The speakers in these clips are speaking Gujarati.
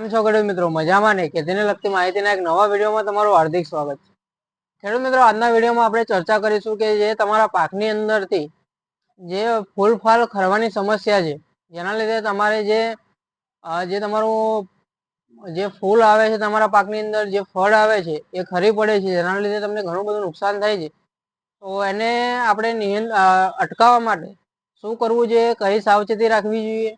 કેમ છો ખેડૂત મિત્રો? મજામાં ને? ખેતીને લગતી માહિતીના એક નવા વિડીયોમાં તમારું હાર્દિક સ્વાગત છે. ખેડૂત મિત્રો, આજના વિડીયોમાં આપણે ચર્ચા કરીશું કે જે તમારા પાકની અંદરથી જે ફૂલ ફાલ ખરવાની સમસ્યા છે, જેના લીધે તમારે જે જે તમારું જે ફૂલ આવે છે તમારા પાકની અંદર, જે ફળ આવે છે, એ ખરી પડે છે, જેના લીધે તમને ઘણું બધું નુકસાન થાય છે. તો એને આપણે નિયંત્રણ અટકાવવા માટે શું કરવું જોઈએ? કઈ સાવચેતી રાખવી જોઈએ?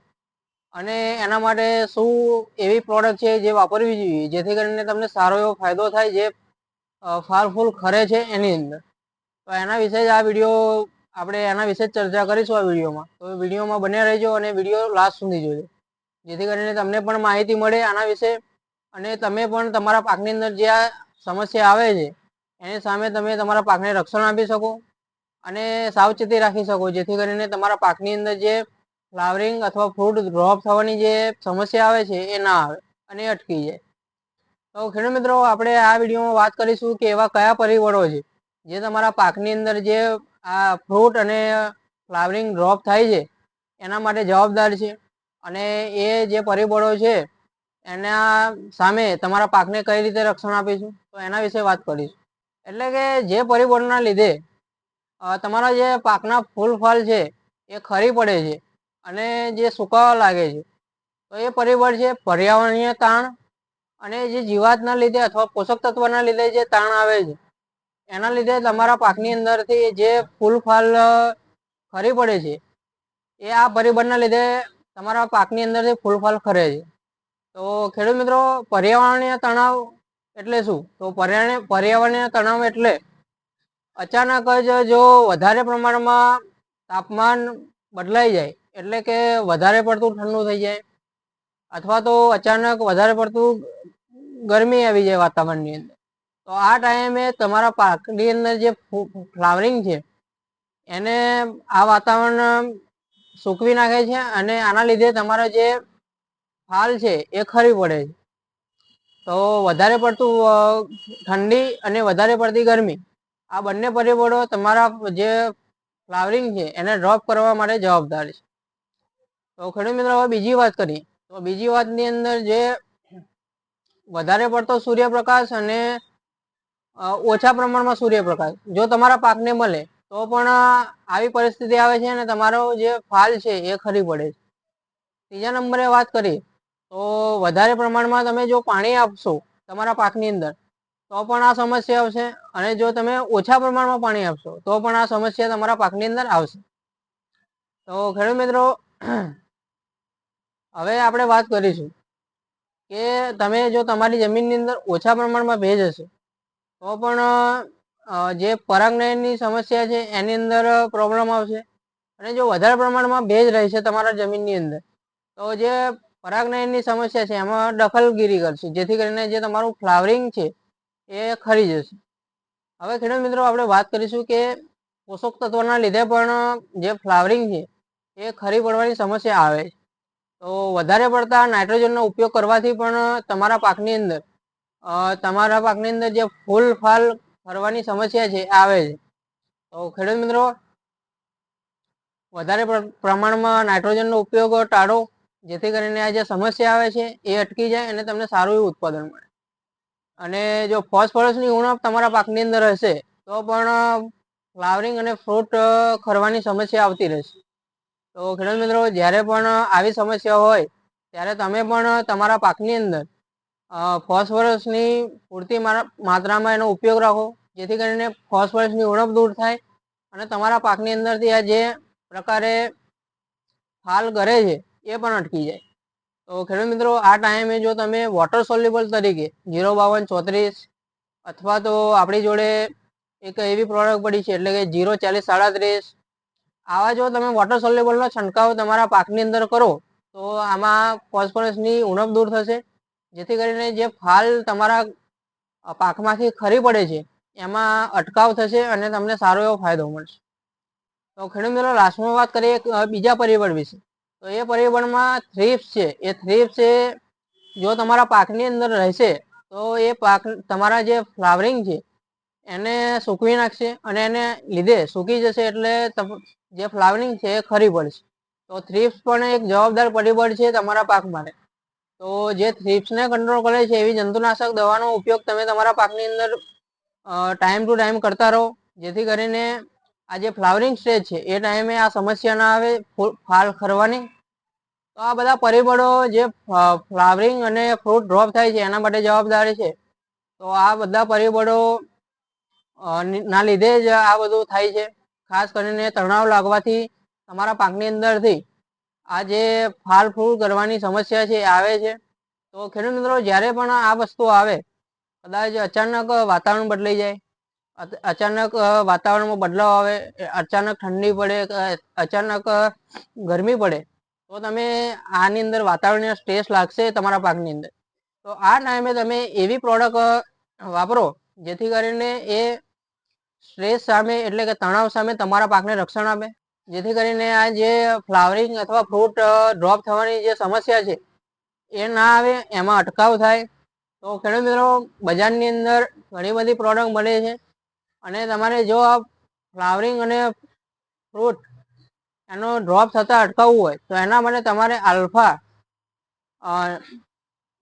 અને એના માટે શું એવી પ્રોડક્ટ છે જે વાપરવી જોઈએ? જેથી કરીને તમને સારો એવો ફાયદો થાય, જે ફારફૂલ ખરે છે એની અંદર. તો એના વિશે જ આ વીડિયો આપણે એના વિશે જ ચર્ચા કરીશું આ વિડીયોમાં. તો વિડીયોમાં બન્યા રહેજો અને વીડિયો લાસ્ટ સુધી જોજો. જેથી કરીને તમને પણ માહિતી મળે આના વિશે. અને તમે પણ તમારા પાકની અંદર જે આ સમસ્યા આવે છે, એની સામે તમે તમારા પાકને રક્ષણ આપી શકો અને સાવચેતી રાખી શકો. જેથી કરીને તમારા પાકની અંદર જે ફ્લાવરિંગ અથવા ફ્રૂટ ડ્રોપ થવાની જે સમસ્યા આવે છે, એ ના આવે અને અટકી જાય. તો ખેડૂત મિત્રો, આપણે આ વિડીયોમાં વાત કરીશું કે એવા કયા પરિબળો છે, જે તમારા પાકની અંદર જે આ ફ્રૂટ અને ફ્લાવરિંગ ડ્રોપ થાય છે, એના માટે જવાબદાર છે. અને એ જે પરિબળો છે, એના સામે તમારા પાકને કઈ રીતે રક્ષણ આપીશું, તો એના વિશે વાત કરીશું. એટલે કે જે પરિબળોના લીધે તમારા જે પાકના ફૂલ ફળ છે, એ ખરી પડે છે. અને જે સુકાવા લાગે છે, તો એ પરિબળ છે પર્યાવરણીય તાણ અને જે જીવાતના લીધે અથવા પોષક તત્વના લીધે જે તાણ આવે છે, એના લીધે તમારા પાકની અંદરથી જે ફૂલ ફાલ ખરી પડે છે, એ આ પરિબળના લીધે તમારા પાકની અંદરથી ફૂલ ફાલ ખરે છે. તો ખેડૂત મિત્રો, પર્યાવરણીય તણાવ એટલે શું? તો પર્યાવરણ પર્યાવરણીય તણાવ એટલે અચાનક જ જો વધારે પ્રમાણમાં તાપમાન બદલાઈ જાય એટલે કે વધારે પડતું ઠંડુ થઈ જાય. અથવા તો અચાનક વધારે પડતું ગરમી આવી જાય વાતાવરણની અંદર. તો આ ટાઈમે તમારા પાકની અંદર જે ફ્લાવરિંગ છે, એને આ વાતાવરણ સૂકવી નાખે છે અને આના લીધે તમારા જે ફાલ છે એ ખરી પડે છે. તો વધારે પડતું ઠંડી અને વધારે પડતી ગરમી, આ બંને પરિબળો તમારા જે ફ્લાવરિંગ છે એને ડ્રોપ કરવા માટે જવાબદાર છે. તો ખેડૂત મિત્રો, હવે બીજી વાત કરી. તો બીજી વાતની અંદર જે વધારે પડતો સૂર્યપ્રકાશ અને ઓછા પ્રમાણમાં સૂર્યપ્રકાશ, જો તમારા પાકને મળે, તો પણ આવી પરિસ્થિતિ આવે છે અને તમારો જે ફાલ છે એ ખરી પડે છે. ત્રીજા નંબરે વાત કરી તો વધારે પ્રમાણમાં તમે જો પાણી આપશો તમારા પાકની અંદર, તો પણ આ સમસ્યા આવશે અને જો તમે ઓછા પ્રમાણમાં પાણી આપશો, તો પણ આ સમસ્યા તમારા પાકની અંદર આવશે. તો ખેડૂત મિત્રો હવે આપણે વાત કરીશું કે તમે જો તમારી જમીનની અંદર ઓછા પ્રમાણમાં ભેજ હશે, તો પણ જે પરાગનયનની સમસ્યા છે એની અંદર પ્રોબ્લેમ આવશે. અને જો વધારે પ્રમાણમાં ભેજ રહેશે તમારા જમીનની અંદર, તો જે પરાગનયનની સમસ્યા છે એમાં દખલગીરી કરશે, જેથી કરીને જે તમારું ફ્લાવરિંગ છે એ ખરી જશે. હવે ખેડૂત મિત્રો, આપણે વાત કરીશું કે પોષક તત્વોના લીધે પણ જે ફ્લાવરિંગ છે એ ખરી પડવાની સમસ્યા આવે છે. તો વધારે પડતા નાઇટ્રોજનનો ઉપયોગ કરવાથી પણ તમારા પાકની અંદર તમારા પાકની અંદર જે ફૂલ ફાલ ફરવાની સમસ્યા છે આવે છે. તો ખેડૂત મિત્રો, વધારે પ્ર- પ્રમાણમાં નાઇટ્રોજનનો ઉપયોગ ટાળો, જેથી કરીને આ જે સમસ્યા આવે છે, એ અટકી જાય અને તમને સારું એવું ઉત્પાદન મળે. અને જો ફોસ્ફરસની ઉણપ તમારા પાકની અંદર હશે, તો પણ, ફ્લાવરિંગ અને ફ્રૂટ ખરવાની સમસ્યા આવતી રહેશે. તો ખેડૂત મિત્રો, જ્યારે પણ આવી સમસ્યા હોય, ત્યારે તમે પણ તમારા પાકની અંદર ફોસ્ફરસની પૂરતી માત્રામાં એનો ઉપયોગ રાખો, જેથી કરીને ફોસ્ફરસની ઉણપ દૂર થાય અને તમારા પાકની અંદરથી આ જે પ્રકારે ફાલ કરે છે, એ પણ અટકી જાય. તો ખેડૂત મિત્રો, આ ટાઈમે જો તમે વોટર સોલ્યુબલ તરીકે, જીરો બાવન ચોત્રીસ અથવા તો આપણી જોડે એક એવી પ્રોડક્ટ પડી છે, એટલે કે જીરો ચાલીસ સાડત્રીસ આવા જો તમે વોટર સોલ્યુબલનો છંટકાવ તમારા પાકની અંદર કરો, તો આમાં ફોસ્ફરસની ઉણપ દૂર થશે. જેથી કરીને જે ફાલ તમારા પાકમાંથી ખરી પડે છે, એમાં અટકાવ થશે અને તમને સારો એવો ફાયદો મળશે. તો ખેડૂત મિત્રો લાસ્ટમાં વાત કરીએ બીજા પરિબળ વિશે. તો એ પરિબળમાં થ્રીપ્સ છે. એ થ્રીપ્સ એ જો તમારા પાકની અંદર રહેશે, તો એ પાક, તમારા જે ફ્લાવરિંગ છે, એને સૂકવી નાખશે અને એને લીધે સૂકી જશે એટલે જે ફ્લાવરિંગ છે એ ખરી પડશે તો થ્રીપ્સ પણ એક જવાબદાર પરિબળ છે તમારા પાક માટે. તો જે થ્રીપ્સને કંટ્રોલ કરે છે એવી જંતુનાશક દવાનો ઉપયોગ તમે તમારા પાકની અંદર ટાઈમ ટુ ટાઈમ કરતા રહો. જેથી કરીને આ જે ફ્લાવરિંગ સ્ટેજ છે એ ટાઈમે આ સમસ્યા ના આવે ફાલ ખરવાની. તો આ બધા પરિબળો જે ફ્લાવરિંગ અને ફ્રૂટ ડ્રોપ થાય છે એના માટે જવાબદારી છે. તો આ બધા પરિબળો ના લીધે જ આ બધું થાય છે. ખાસ કરીને તણાવ લાગવાથી તમારા પાકની અંદરથી આ જે ફાલ ફૂલ કરવાની સમસ્યા છે આવે છે. તો ખેડૂત મિત્રો, જ્યારે પણ આ વસ્તુ આવે, કદાચ અચાનક વાતાવરણ બદલાઈ જાય અચાનક વાતાવરણમાં બદલાવ આવે અચાનક ઠંડી પડે અચાનક ગરમી પડે, તો તમે આની અંદર વાતાવરણીય સ્ટ્રેસ લાગશે તમારા પાકની અંદર. તો આ ટાઈમે તમે એવી પ્રોડક્ટ વાપરો, જેથી કરીને એ સ્ટ્રેસ સામે એટલે કે તણાવ સામે તમારા પાકને રક્ષણ આપે. જેથી કરીને આ જે ફ્લાવરિંગ અથવા ફ્રૂટ ડ્રોપ થવાની જે સમસ્યા છે, એ ના આવે, એમાં અટકાવ થાય. તો ખેડૂત મિત્રો, બજારની અંદર ઘણી બધી પ્રોડક્ટ મળે છે. અને તમારે જો આ ફ્લાવરિંગ અને ફ્રૂટ એનો ડ્રોપ થતાં અટકાવવું હોય, તો એના માટે તમારે આલ્ફા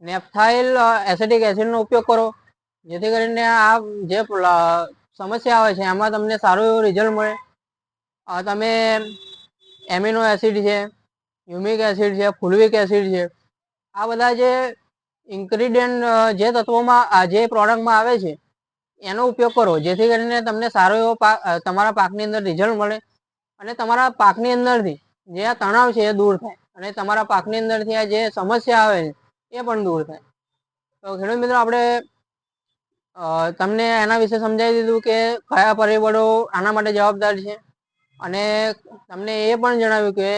નેપ્થાઇલ એસિડિક એસિડનો ઉપયોગ કરો. જેથી કરીને આ જે સમસ્યા આવે છે. એમાં તમને સારું એવું રિઝલ્ટ મળે. તમે એમિનો એસિડ છે હ્યુમિક એસિડ છે ફુલવિક એસિડ છે, આ બધા જે ઇન્ગ્રીડિયન્ટ જે તત્વોમાં, આ જે પ્રોડક્ટમાં આવે છે, એનો ઉપયોગ કરો. જેથી કરીને તમને સારો એવો પાક તમારા પાકની અંદર રિઝલ્ટ મળે અને તમારા પાકની અંદરથી જે આ તણાવ છે એ દૂર થાય અને તમારા પાકની અંદરથી આ જે સમસ્યા આવે છે એ પણ દૂર થાય. તો ખેડૂત મિત્રો, આપણે તમને એના વિશે સમજાવી દીધું કે કયા પરિબળો આના માટે જવાબદાર છે? અને તમને એ પણ જણાવ્યું કે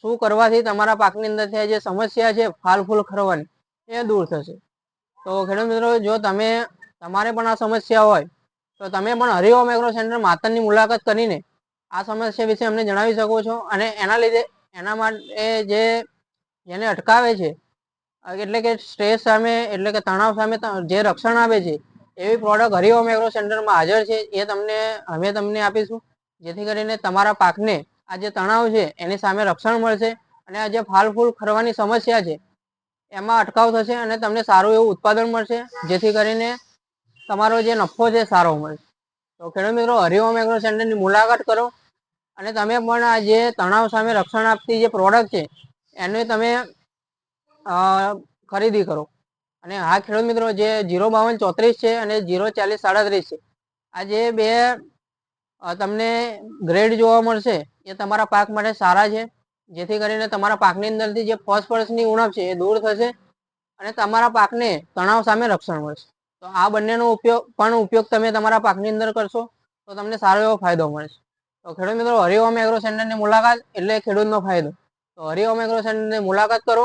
શું કરવાથી તમારા પાકની અંદર જે સમસ્યા છે, ફાલ, ફૂલ, ખરવાની, એ દૂર થશે. તો ખેડૂત મિત્રો, જો તમે, તમારે પણ આ સમસ્યા હોય, તો તમે પણ હરિઓ મેગ્રો સેન્ટર માતરની મુલાકાત કરીને આ સમસ્યા વિશે અમને જણાવી શકો છો. અને એના લીધે, એના માટે જે, જેને અટકાવે છે, એટલે કે સ્ટ્રેસ સામે, એટલે કે તણાવ સામે જે રક્ષણ આપે છે એવી પ્રોડક્ટ હરિઓમ એગ્રો સેન્ટરમાં હાજર છે, એ તમને અમે તમને આપીશું. જેથી કરીને તમારા પાકને આ જે તણાવ છે, એની સામે રક્ષણ મળશે અને આ જે ફાલ ફૂલ ખરવાની સમસ્યા છે, એમાં અટકાવ થશે અને તમને સારું એવું ઉત્પાદન મળશે, જેથી કરીને તમારો જે નફો છે, સારો મળશે. તો ખેડૂત મિત્રો હરિઓમ એગ્રો સેન્ટરની મુલાકાત કરો અને તમે પણ આ જે તણાવ સામે રક્ષણ આપતી જે પ્રોડક્ટ છે, એને તમે ખરીદી કરો. અને હા, ખેડૂત મિત્રો, જે જીરો બાવન ચોત્રીસ છે અને જીરો ચાલીસ સાડત્રીસ છે આ જે બે તમને ગ્રેડ જોવા મળશે. એ તમારા પાક માટે સારા છે. જેથી કરીને તમારા પાકની અંદરથી જે ફોસ્ફરસની ઉણપ છે એ દૂર થશે અને તમારા પાકને તણાવ સામે રક્ષણ મળશે. તો આ બંનેનો ઉપયોગ, પણ ઉપયોગ તમે તમારા પાકની અંદર કરશો, તો તમને સારો એવો ફાયદો મળશે. તો ખેડૂત મિત્રો, હરિઓમ એગ્રો સેન્ટરની મુલાકાત એટલે ખેડૂતનો ફાયદો. તો હરિઓમ એગ્રો સેન્ટરની મુલાકાત કરો.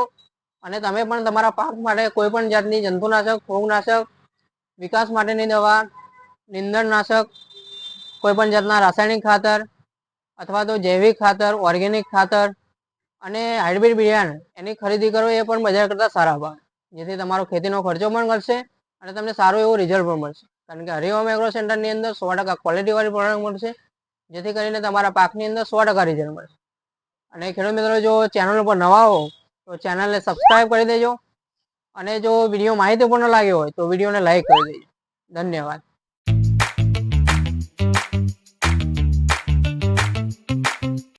અને તમે પણ તમારા પાક માટે કોઈ પણ જાતની જંતુનાશક, ફૂગનાશક, વિકાસ માટેની દવા, નિંદણનાશક, કોઈ પણ જાતના રાસાયણિક ખાતર અથવા તો જૈવિક ખાતર, ઓર્ગેનિક ખાતર અને હાઇબ્રિડ બિયારણ એની ખરીદી કરો એ પણ બજાર કરતાં સારા ભાવ. જેથી તમારો ખેતીનો ખર્ચો પણ ઘટશે અને તમને સારું એવું રિઝલ્ટ પણ મળશે. કારણ કે હરિઓમ એગ્રો સેન્ટરની અંદર સો ટકા ક્વોલિટીવાળી પ્રોડક્ટ મળશે, જેથી કરીને તમારા પાકની અંદર સો ટકા રિઝલ્ટ મળશે. અને ખેડૂત મિત્રો, જો ચેનલ ઉપર નવા હો તો ચેનલને સબસ્ક્રાઈબ કરી દેજો. અને જો વીડિયો માહિતીપૂર્ણ લાગ્યો હોય તો વિડીયોને લાઈક કરી દેજો. ધન્યવાદ.